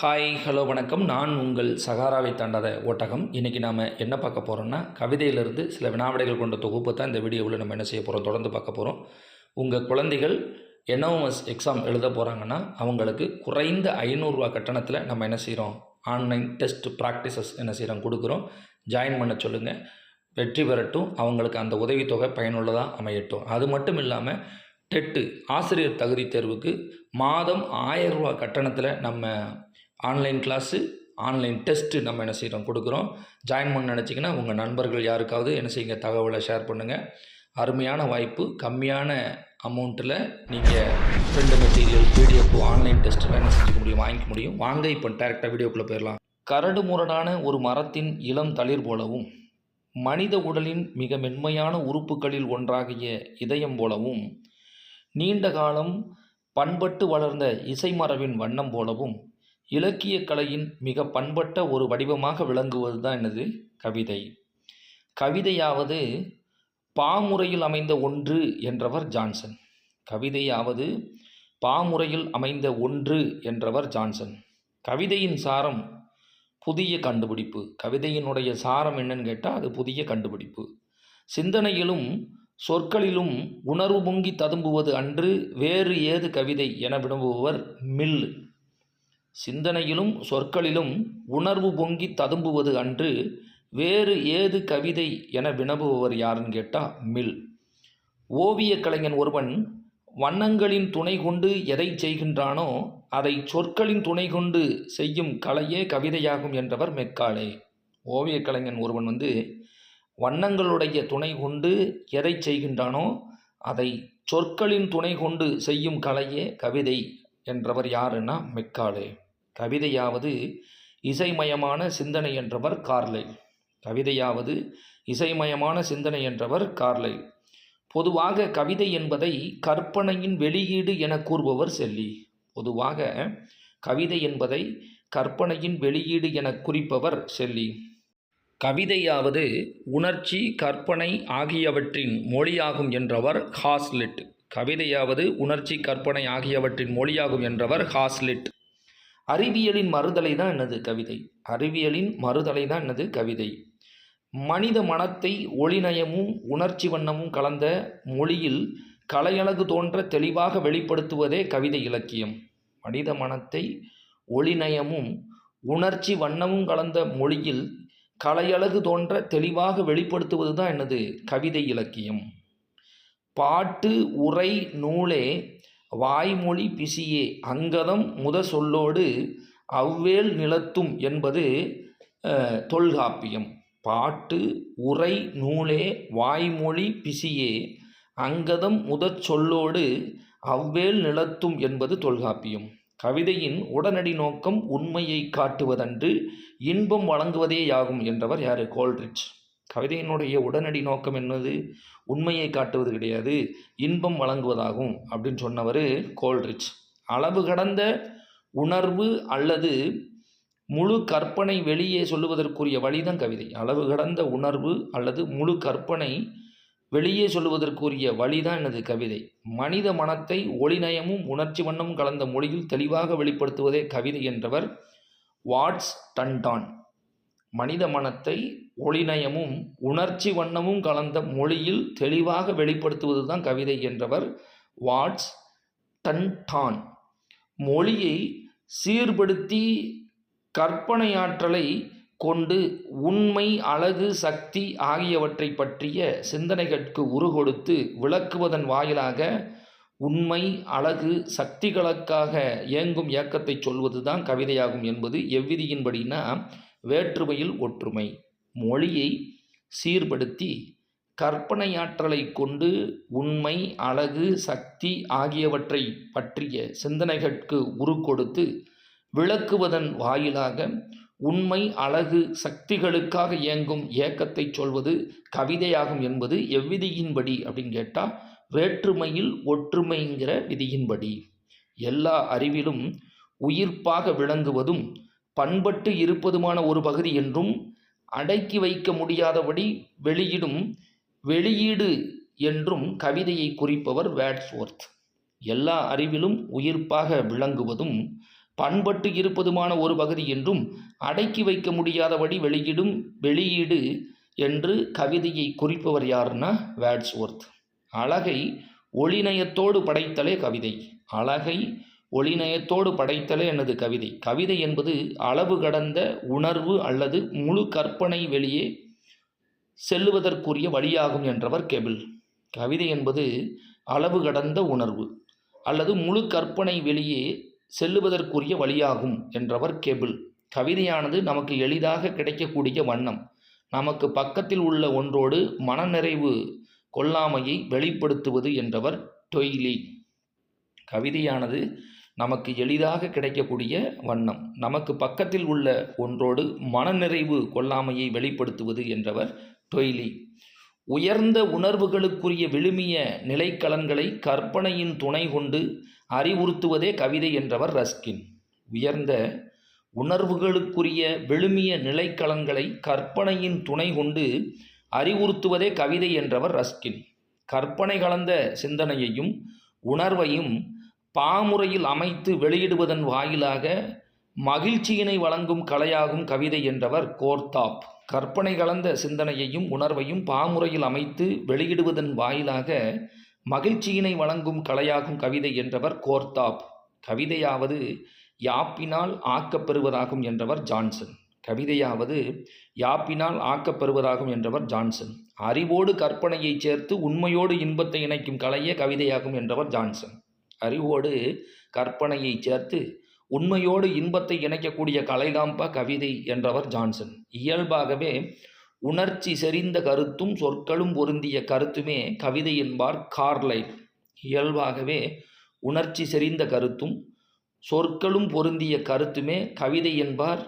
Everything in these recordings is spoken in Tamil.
ஹாய் ஹலோ வணக்கம். நான் உங்கள் சகாராவை தாண்டாத ஓட்டகம். இன்றைக்கி நாம் என்ன பார்க்க போகிறோம்னா கவிதையிலிருந்து சில வினாவிடைகள் கொண்ட தொகுப்பு தான் இந்த வீடியோவில் நம்ம என்ன செய்ய போகிறோம் தொடர்ந்து பார்க்க போகிறோம் உங்கள் குழந்தைகள் என்ஓஎஸ் எக்ஸாம் எழுத போகிறாங்கன்னா அவங்களுக்கு குறைந்த ஐநூறுரூவா கட்டணத்தில் நம்ம என்ன செய்கிறோம் ஆன்லைன் டெஸ்ட் ப்ராக்டிசஸ் என்ன செய்கிறோம் கொடுக்குறோம். ஜாயின் பண்ண சொல்லுங்கள் வெற்றி பெறட்டும். அவங்களுக்கு அந்த உதவித்தொகை பயனுள்ளதாக அமையட்டும். அது மட்டும் இல்லாமல் டெட்டு ஆசிரியர் தகுதி தேர்வுக்கு மாதம் ஆயிரம் ரூபா கட்டணத்தில் நம்ம ஆன்லைன் கிளாஸு ஆன்லைன் டெஸ்ட்டு நம்ம என்ன செய்கிறோம் கொடுக்குறோம். ஜாயின் பண்ண நினச்சிங்கன்னா உங்கள் நண்பர்கள் யாருக்காவது என்ன செய்யுங்க தகவலை ஷேர் பண்ணுங்கள் அருமையான வாய்ப்பு கம்மியான அமௌண்ட்டில் நீங்கள் ஃப்ரெண்டு மெட்டீரியல் பிடிஎஃப் ஆன்லைன் டெஸ்ட்டில் என்ன செஞ்சுக்க முடியும் வாங்கிக்க முடியும். வாங்க இப்போ டேரெக்டாக வீடியோக்குள்ளே போயிடலாம். கரடு முரடான ஒரு மரத்தின் இளம் தளிர் போலவும் மனித உடலின் மிக மென்மையான உறுப்புகளில் ஒன்றாகிய இதயம் போலவும் நீண்ட காலம் பண்பட்டு வளர்ந்த இசைமரபின் வண்ணம் போலவும் இலக்கிய கலையின் மிக பண்பட்ட ஒரு வடிவமாக விளங்குவது தான் எனது கவிதை. கவிதையாவது பாமுறையில் அமைந்த ஒன்று என்றவர் ஜான்சன். கவிதையாவது பாமுறையில் அமைந்த ஒன்று என்றவர் ஜான்சன். கவிதையின் சாரம் புதிய கண்டுபிடிப்பு. கவிதையினுடைய சாரம் என்னன்னு கேட்டால் அது புதிய கண்டுபிடிப்பு. சிந்தனையிலும் சொற்களிலும் உணர்வு பொங்கி ததும்புவது அன்று வேறு ஏது கவிதை என விரும்புபவர் மில் சிந்தனையிலும் சொற்களிலும் உணர்வு பொங்கி ததும்புவது அன்று வேறு ஏது கவிதை என வினவுபவர் யாருன்னு கேட்டால் மில். ஓவியக் கலைஞன் ஒருவன் வண்ணங்களின் துணை கொண்டு எதை செய்கின்றானோ அதை சொற்களின் துணை கொண்டு செய்யும் கலையே கவிதையாகும் என்றவர் மெக்காலே. ஓவியக் கலைஞன் ஒருவன் வந்து வண்ணங்களுடைய துணை கொண்டு எதை செய்கின்றானோ அதை சொற்களின் துணை கொண்டு செய்யும் கலையே கவிதை என்றவர் யாருன்னா மெக்காலே. கவிதையாவது இசைமயமான சிந்தனை என்றவர் கார்லை. கவிதையாவது இசைமயமான சிந்தனை என்றவர் கார்லை. பொதுவாக கவிதை என்பதை கற்பனையின் வெளியீடு என கூறுபவர் செல்லி. பொதுவாக கவிதை என்பதை கற்பனையின் வெளியீடு என குறிப்பவர் செல்லி. கவிதையாவது உணர்ச்சி கற்பனை ஆகியவற்றின் மொழியாகும் என்றவர் ஹாஸ்லிட். கவிதையாவது உணர்ச்சி கற்பனை ஆகியவற்றின் மொழியாகும் என்றவர் ஹாஸ்லிட். அறிவியலின் மறுதலை தான் என்னது கவிதை? அறிவியலின் மறுதலை தான் என்னது கவிதை? மனித மனத்தை ஒளிநயமும் உணர்ச்சி வண்ணமும் கலந்த மொழியில் கலையழகு தோன்ற தெளிவாக வெளிப்படுத்துவதே கவிதை இலக்கியம். மனித மனத்தை ஒளிநயமும் உணர்ச்சி வண்ணமும் கலந்த மொழியில் கலையழகு தோன்ற தெளிவாக வெளிப்படுத்துவது தான் என்னது கவிதை இலக்கியம். பாட்டு உரை நூலே வாய்மொழி பிசியே அங்கதம் முத சொல்லோடு அவ்வேல் நிலத்தும் என்பது தொல்காப்பியம். பாட்டு உரை நூலே வாய்மொழி பிசியே அங்கதம் முதற் சொல்லோடு அவ்வேல் நிலத்தும் என்பது தொல்காப்பியம். கவிதையின் உடனடி நோக்கம் உண்மையை காட்டுவதன்று இன்பம் வழங்குவதேயாகும் என்றவர் யார்? கோல்ட்ரிச் கவிதையினுடைய உடனடி நோக்கம் என்னது? உண்மையை காட்டுவது கிடையாது இன்பம் வழங்குவதாகும் அப்படின்னு சொன்னவர் கோல்ட்ரிச் அளவு கடந்த உணர்வு அல்லது முழு கற்பனை வெளியே சொல்லுவதற்குரிய வழிதான் கவிதை. அளவு கடந்த உணர்வு அல்லது முழு கற்பனை வெளியே சொல்லுவதற்குரிய வழிதான் எனது கவிதை. மனித மனத்தை ஒளிநயமும் உணர்ச்சி வண்ணமும் கலந்த மொழியில் தெளிவாக வெளிப்படுத்துவதே கவிதை என்றவர் வாட்ஸ் டன்டான். மனித மனத்தை ஒளிநயமும் உணர்ச்சி வண்ணமும் கலந்த மொழியில் தெளிவாக வெளிப்படுத்துவது தான் கவிதை என்றவர் வாட்ஸ் டன்டான். மொழியை சீர்படுத்தி கற்பனையாற்றலை கொண்டு உண்மை அழகு சக்தி ஆகியவற்றை பற்றிய சிந்தனைகளுக்கு உருகொடுத்து விளக்குவதன் வாயிலாக உண்மை அழகு சக்திகளுக்காக இயங்கும் இயக்கத்தை சொல்வது தான் கவிதையாகும் என்பது எவ்விதியின்படினா வேற்றுமையில் ஒற்றுமை. மொழியை சீர்படுத்தி கற்பனையாற்றலை கொண்டு உண்மை அழகு சக்தி ஆகியவற்றை பற்றிய சிந்தனைகளுக்கு உருக்கொடுத்து விளக்குவதன் வாயிலாக உண்மை அழகு சக்திகளுக்காக இயங்கும் இயக்கத்தை சொல்வது கவிதையாகும் என்பது எவ்விதியின்படி அப்படின்னு கேட்டால் வேற்றுமையில் ஒற்றுமைங்கிற விதியின்படி. எல்லா அறிவிலும் உயிர்ப்பாக விளங்குவதும் பண்பட்டு இருப்பதுமான ஒரு பகுதி என்றும் அடக்கி வைக்க முடியாதபடி வெளியிடும் வெளியீடு என்றும் கவிதையை குறிப்பவர் வேட்ஸ்வொர்த். எல்லா அறிவிலும் உயிர்ப்பாக விளங்குவதும் பண்பட்டு இருப்பதுமான ஒரு பகுதி என்றும் அடக்கி வைக்க முடியாதபடி வெளியிடும் வெளியீடு என்று கவிதையை குறிப்பவர் யாருன்னா வேட்ஸ்வொர்த். அழகை ஒளிநயத்தோடு படைத்தலே கவிதை. அழகை ஒளிநயத்தோடு படைத்தலே எனது கவிதை. கவிதை என்பது அளவு கடந்த உணர்வு அல்லது முழு கற்பனை வெளியே செல்லுவதற்குரிய வழியாகும் என்றவர் கெபிள். கவிதை என்பது அளவு கடந்த உணர்வு அல்லது முழு கற்பனை வெளியே செல்லுவதற்குரிய வழியாகும் என்றவர் கெபிள். கவிதையானது நமக்கு எளிதாக கிடைக்கக்கூடிய வண்ணம். நமக்கு பக்கத்தில் உள்ள ஒன்றோடு மனநிறைவு கொள்ளாமையை வெளிப்படுத்துவது என்றவர் டொய்லி. கவிதையானது நமக்கு எளிதாக கிடைக்கக்கூடிய வண்ணம். நமக்கு பக்கத்தில் உள்ள ஒன்றோடு மனநிறைவு கொள்ளாமையை வெளிப்படுத்துவது என்றவர் டொய்லி. உயர்ந்த உணர்வுகளுக்குரிய விழுமிய நிலைக்கலன்களை கற்பனையின் துணை கொண்டு அறிவுறுத்துவதே கவிதை என்றவர் ரஸ்கின். உயர்ந்த உணர்வுகளுக்குரிய விழுமிய நிலைக்கலன்களை கற்பனையின் துணை கொண்டு அறிவுறுத்துவதே கவிதை என்றவர் ரஸ்கின். கற்பனை கலந்த சிந்தனையையும் உணர்வையும் பாமுறையில் அமைத்து வெளியிடுவதன் வாயிலாக மகிழ்ச்சியினை வழங்கும் கலையாகும் கவிதை என்றவர் கோர்தாப் கற்பனை கலந்த சிந்தனையையும் உணர்வையும் பாமுறையில் அமைத்து வெளியிடுவதன் வாயிலாக மகிழ்ச்சியினை வழங்கும் கலையாகும் கவிதை என்றவர் கோர்தாப் கவிதையாவது யாப்பினால் ஆக்கப்பெறுவதாகும் என்றவர் ஜான்சன். கவிதையாவது யாப்பினால் ஆக்கப்பெறுவதாகும் என்றவர் ஜான்சன். அறிவோடு கற்பனையை சேர்த்து உண்மையோடு இன்பத்தை இணைக்கும் கலையே கவிதையாகும் என்றவர் ஜான்சன். அறிவோடு கற்பனையை சேர்த்து உண்மையோடு இன்பத்தை இணைக்கக்கூடிய கலைதாம்பா கவிதை என்றவர் ஜான்சன். இயல்பாகவே உணர்ச்சி செறிந்த கருத்தும் சொற்களும் பொருந்திய கருத்துமே கவிதை என்பார் கார்லைட் இயல்பாகவே உணர்ச்சி செறிந்த கருத்தும் சொற்களும் பொருந்திய கருத்துமே கவிதை என்பார்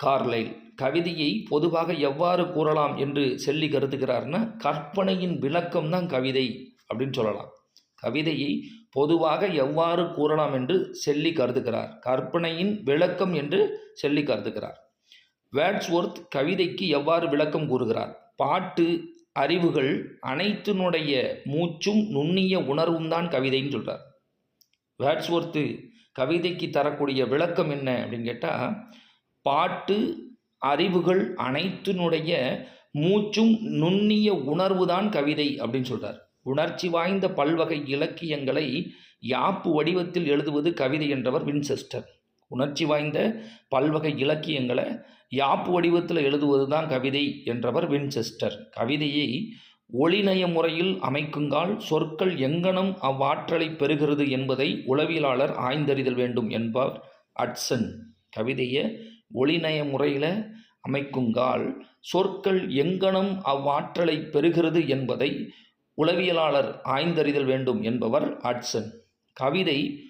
கார்லைல். கவிதையை பொதுவாக எவ்வாறு கூறலாம் என்று சொல்லி கருதுகிறார்னா கற்பனையின் விளக்கம் தான் கவிதை அப்படின்னு சொல்லலாம். கவிதையை பொதுவாக எவ்வாறு கூறலாம் என்று செல்லி கருதுகிறார். கற்பனையின் விளக்கம் என்று சொல்லி கருதுகிறார். வேட்ஸ்வொர்த் கவிதைக்கு எவ்வாறு விளக்கம் கூறுகிறார்? பாட்டு அறிவுகள் அனைத்தினுடைய மூச்சும் நுண்ணிய உணர்வும் தான் கவிதைன்னு சொல்கிறார் வேட்ஸ்வொர்த்து கவிதைக்கு தரக்கூடிய விளக்கம் என்ன அப்படின்னு கேட்டால் பாட்டு அறிவுகள் அனைத்தினுடைய மூச்சும் நுண்ணிய உணர்வு தான் கவிதை அப்படின்னு சொல்கிறார் உணர்ச்சி வாய்ந்த பல்வகை இலக்கியங்களை யாப்பு வடிவத்தில் எழுதுவது கவிதை என்றவர் வின்செஸ்டர். உணர்ச்சி வாய்ந்த பல்வகை இலக்கியங்களை யாப்பு வடிவத்தில் எழுதுவது தான் கவிதை என்றவர் வின்செஸ்டர். கவிதையை ஒளிநய முறையில் அமைக்குங்கால் சொற்கள் எங்கனம் அவ்வாற்றலை பெறுகிறது என்பதை உளவியலாளர் ஆய்ந்தறிதல் வேண்டும் என்பார் அட்சன். கவிதையை ஒளிநய முறையில் அமைக்குங்கால் சொற்கள் எங்கனம் அவ்வாற்றலை பெறுகிறது என்பதை உளவியலாளர் ஆய்ந்தறிதல் வேண்டும் என்பவர் ஆட்சன். கவிதை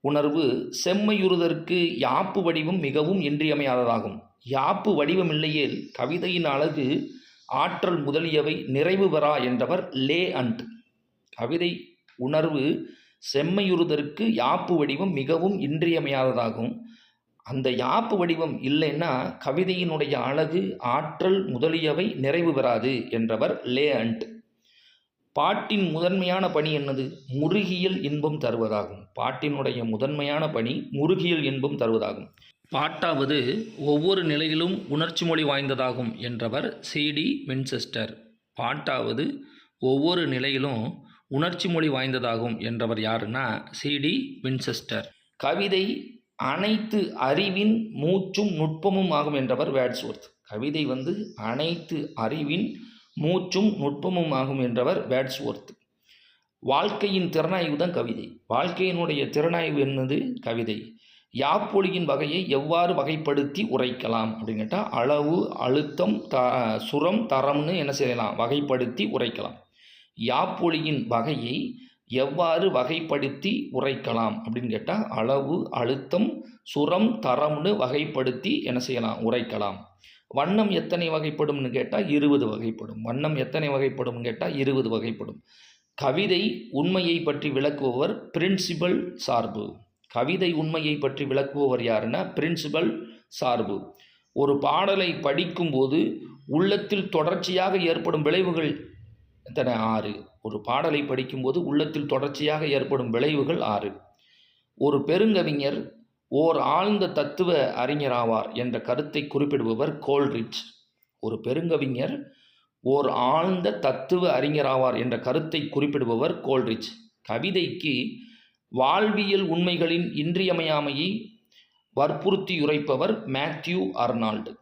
உணர்வு செம்மையுறுதற்கு யாப்பு வடிவம் மிகவும் இன்றியமையாததாகும். யாப்பு வடிவம் இல்லையேல் கவிதையின் அழகு ஆற்றல் முதலியவை நிறைவு பெறா என்றவர் லே அண்ட். கவிதை உணர்வு செம்மையுறுதற்கு யாப்பு வடிவம் மிகவும் இன்றியமையாததாகும். அந்த யாப்பு வடிவம் இல்லைன்னா கவிதையினுடைய அழகு ஆற்றல் முதலியவை நிறைவு பெறாது என்றவர் லே அண்ட். பாட்டின் முதன்மையான பணி என்னது? முருகியல் இன்பம் தருவதாகும். பாட்டினுடைய முதன்மையான பணி முருகியல் இன்பம் தருவதாகும். பாட்டாவது ஒவ்வொரு நிலையிலும் உணர்ச்சி மொழி வாய்ந்ததாகும் என்றவர் சிடி வின்செஸ்டர். பாட்டாவது ஒவ்வொரு நிலையிலும் உணர்ச்சி மொழி வாய்ந்ததாகும் என்றவர் யாருன்னா சிடி வின்செஸ்டர். கவிதை அனைத்து அறிவின் மூச்சும் நுட்பமும் ஆகும் என்றவர் வேட்ஸ்வர்த். கவிதை வந்து அனைத்து அறிவின் மூச்சும் நுட்பமும் ஆகும் என்றவர் வேட்ஸ்வொர்த். வாழ்க்கையின் திறனாய்வு தான் கவிதை. வாழ்க்கையினுடைய திறனாய்வு என்னது கவிதை. யாப்பொழியின் வகையை எவ்வாறு வகைப்படுத்தி உரைக்கலாம் அப்படின்னு கேட்டால் அளவு அழுத்தம் த சுரம் தரம்னு என்ன செய்யலாம்? வகைப்படுத்தி உரைக்கலாம். யாப்பொழியின் வகையை எவ்வாறு வகைப்படுத்தி உரைக்கலாம் அப்படின்னு கேட்டால் அளவு அழுத்தம் சுரம் தரம்னு வகைப்படுத்தி என்ன செய்யலாம்? உரைக்கலாம். வண்ணம் எத்தனை வகைப்படும்னு கேட்டால் இருபது வகைப்படும். வண்ணம் எத்தனை வகைப்படும்னு கேட்டால் இருபது வகைப்படும். கவிதை உண்மையை பற்றி விளக்குபவர் பிரின்சிபல் சார்பு. கவிதை உண்மையை பற்றி விளக்குபவர் யாருன்னா பிரின்சிபல் சார்பு. ஒரு பாடலை படிக்கும்போது உள்ளத்தில் தொடர்ச்சியாக ஏற்படும் விளைவுகள் எத்தனை? ஆறு. ஒரு பாடலை படிக்கும்போது உள்ளத்தில் தொடர்ச்சியாக ஏற்படும் விளைவுகள் ஆறு. ஒரு பெருங்கவிஞர் ஓர் ஆழ்ந்த தத்துவ அறிஞராவார் என்ற கருத்தை குறிப்பிடுபவர் கோல்ரிட்ஜ். ஒரு பெருங்கவிஞர் ஓர் ஆழ்ந்த தத்துவ அறிஞராவார் என்ற கருத்தை குறிப்பிடுபவர் கோல்ரிட்ஜ். கவிதைக்கு வாழ்வியல் உண்மைகளின் இன்றியமையாமையை வற்புறுத்தியுரைப்பவர் மேத்யூ அர்னால்டு.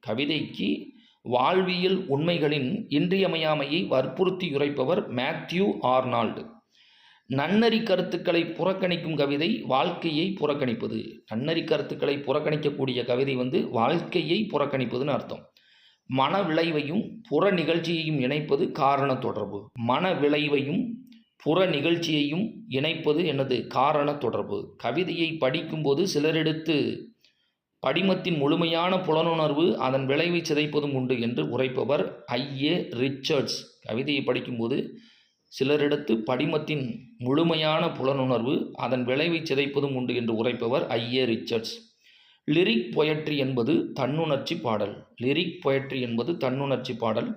கவிதைக்கு வாழ்வியல் உண்மைகளின் இன்றியமையாமையை வற்புறுத்தியுரைப்பவர் மேத்யூ ஆர்னால்டு நன்னறி கருத்துக்களை புறக்கணிக்கும் கவிதை வாழ்க்கையை புறக்கணிப்பது. நன்னறி கருத்துக்களை புறக்கணிக்கக்கூடிய கவிதை வந்து வாழ்க்கையை புறக்கணிப்பதுன்னு அர்த்தம். மன விளைவையும் புற நிகழ்ச்சியையும் இணைப்பது காரண தொடர்பு. மன விளைவையும் புற நிகழ்ச்சியையும் இணைப்பது எனது காரண தொடர்பு. கவிதையை படிக்கும்போது சிலரெடுத்து படிமத்தின் முழுமையான புலனுணர்வு அதன் விளைவை சிதைப்பதும் உண்டு என்று உரைப்பவர் ஐஏ ரிச்சர்ட்ஸ். கவிதையை படிக்கும்போது சிலரிடத்து படிமத்தின் முழுமையான புலனுணர்வு அதன் விளைவை சிதைப்பதும் உண்டு என்று உரைப்பவர் I A Richards. Lyric poetry என்பது தன்னுணர்ச்சி பாடல். லிரிக் பொயட்ரி என்பது தன்னுணர்ச்சி பாடல்.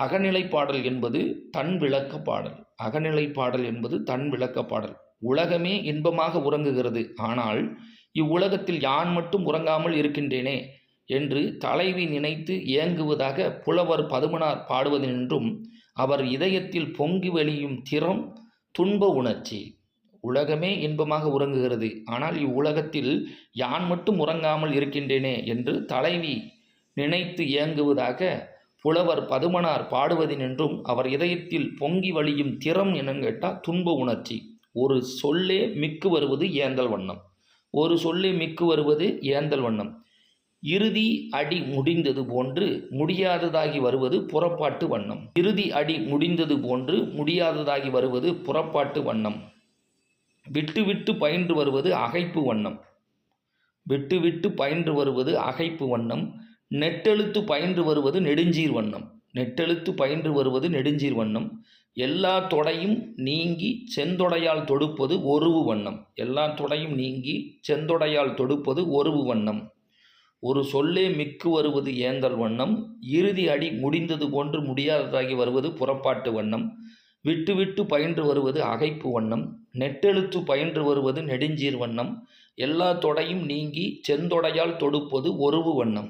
அகநிலை பாடல் என்பது தன் விளக்க பாடல். அகநிலை பாடல் என்பது தன் விளக்க பாடல். உலகமே இன்பமாக உறங்குகிறது. ஆனால் இவ்வுலகத்தில் யான் மட்டும் உறங்காமல் இருக்கின்றேனே என்று தலைவி நினைத்து ஏங்குவதாக புலவர் பதுமனார் பாடுவதென்றும் அவர் இதயத்தில் பொங்கி வெளியும் திறம் துன்ப உணர்ச்சி. உலகமே இன்பமாக உறங்குகிறது. ஆனால் இவ்வுலகத்தில் யான் மட்டும் உறங்காமல் இருக்கின்றேனே என்று தலைவி நினைத்து இயங்குவதாக புலவர் பதுமனார் பாடுவதினின்றும் அவர் இதயத்தில் பொங்கி வழியும் திறம் என கேட்டால் துன்ப உணர்ச்சி. ஒரு சொல்லே மிக்கு வருவது ஏந்தல் வண்ணம். ஒரு சொல்லே மிக்கு வருவது ஏந்தல் வண்ணம். இறுதி அடி முடிந்தது போன்று முடியாததாகி வருவது புறப்பாட்டு வண்ணம். இறுதி அடி முடிந்தது போன்று முடியாததாகி வருவது புறப்பாட்டு வண்ணம். விட்டு விட்டு பயின்று வருவது அகைப்பு வண்ணம். விட்டு விட்டு பயின்று வருவது அகைப்பு வண்ணம். நெட்டெழுத்து பயின்று வருவது நெடுஞ்சீர் வண்ணம். நெட்டெழுத்து பயின்று வருவது நெடுஞ்சீர் வண்ணம். எல்லா தொடையும் நீங்கி செந்தொடையால் தொடுப்பது ஒருவு வண்ணம். எல்லா தொடையும் நீங்கி செந்தொடையால் தொடுப்பது ஒருவு வண்ணம். ஒரு சொல்லே மிக்கு வருவது ஏந்தல் வண்ணம் இறுதி அடி முடிந்தது போன்று முடியாததாகி வருவது புறப்பாட்டு வண்ணம் விட்டு விட்டு பயின்று வருவது அகைப்பு வண்ணம் நெட்டெழுத்து பயின்று வருவது நெடுஞ்சீர் வண்ணம் எல்லா தொடையும் நீங்கி செந்தொடையால் தொடுப்பது ஒருவு வண்ணம்.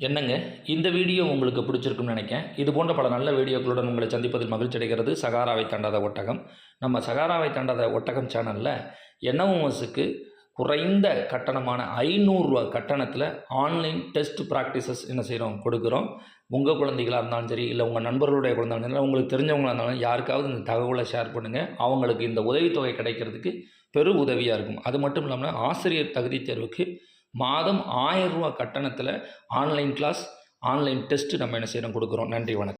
என்னங்க? இந்த வீடியோ உங்களுக்கு பிடிச்சிருக்குன்னு நினைக்கிறேன் இது போன்ற பல நல்ல வீடியோக்களுடன் உங்களை சந்திப்பதில் மகிழ்ச்சி அடைகிறது சகாராவை தாண்டாத ஒட்டகம். நம்ம சகாராவை தாண்டாத ஒட்டகம் சேனலில் என்எம்எஸ்க்கு குறைந்த கட்டணமான ஐநூறுரூவா கட்டணத்தில் ஆன்லைன் டெஸ்ட் ப்ராக்டிசஸ் என்ன செய்கிறோம் கொடுக்குறோம். உங்கள் குழந்தைகளாக இருந்தாலும் சரி இல்லை உங்கள் நண்பர்களுடைய குழந்தைகளாக இருந்தாலும் உங்களுக்கு தெரிஞ்சவங்களாக இருந்தாலும் யாருக்காவது இந்த தகவலை ஷேர் பண்ணுங்கள் அவங்களுக்கு இந்த உதவித்தொகை கிடைக்கிறதுக்கு பெரு உதவியாக இருக்கும். அது மட்டும் இல்லாமல் ஆசிரியர் தகுதி தேர்வுக்கு மாதம் ஆயிரம் ரூபா கட்டணத்தில் ஆன்லைன் கிளாஸ் ஆன்லைன் டெஸ்ட்டு நம்ம என்ன செய்கிறோம் கொடுக்குறோம். நன்றி வணக்கம்.